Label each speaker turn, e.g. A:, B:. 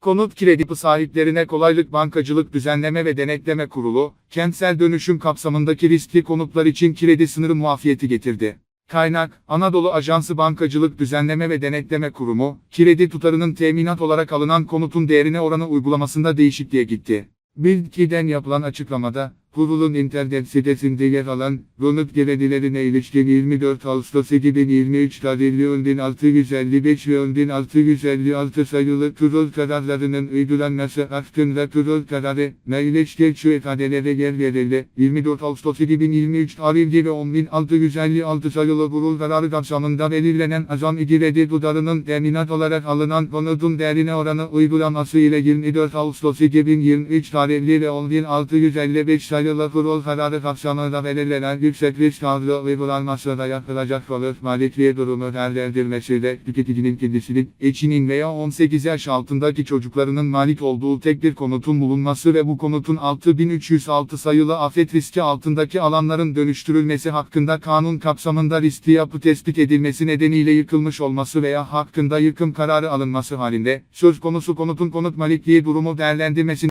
A: Konut kredi sahiplerine kolaylık bankacılık düzenleme ve denetleme kurulu, kentsel dönüşüm kapsamındaki riskli konutlar için kredi sınırı muafiyeti getirdi. Kaynak, Anadolu Ajansı Bankacılık Düzenleme ve Denetleme Kurumu, kredi tutarının teminat olarak alınan konutun değerine oranı uygulamasında değişikliğe gitti. Bilgi'den yapılan açıklamada, kurulun internet sitesinde yer alan, konut kredilerine ilişkin 24 Ağustos 2023 tarihli 10655 ve 10656 sayılı kurul kararlarının uygulanması hakkında kurul kararı, ne ilişkin şu ifadelere yer verildi. 24 Ağustos 2023 tarihli ve 10656 sayılı kurul kararı kapsamında belirlenen azam kredi tutarının teminat olarak alınan konutun değerine oranı uygulaması ile 24 Ağustos 2023 tarihli ve 10655 sayılı kurul kararı kapsamında belirlenen yüksek risk adlı uygulanmasına yapılacak konut malikliği durumu değerlendirmesiyle tüketicinin kendisinin, eşinin veya 18 yaş altındaki çocuklarının malik olduğu tek bir konutun bulunması ve bu konutun 6306 sayılı afet riski altındaki alanların dönüştürülmesi hakkında kanun kapsamında riskli yapı tespit edilmesi nedeniyle yıkılmış olması veya hakkında yıkım kararı alınması halinde, söz konusu konutun konut malikliği durumu değerlendirmesi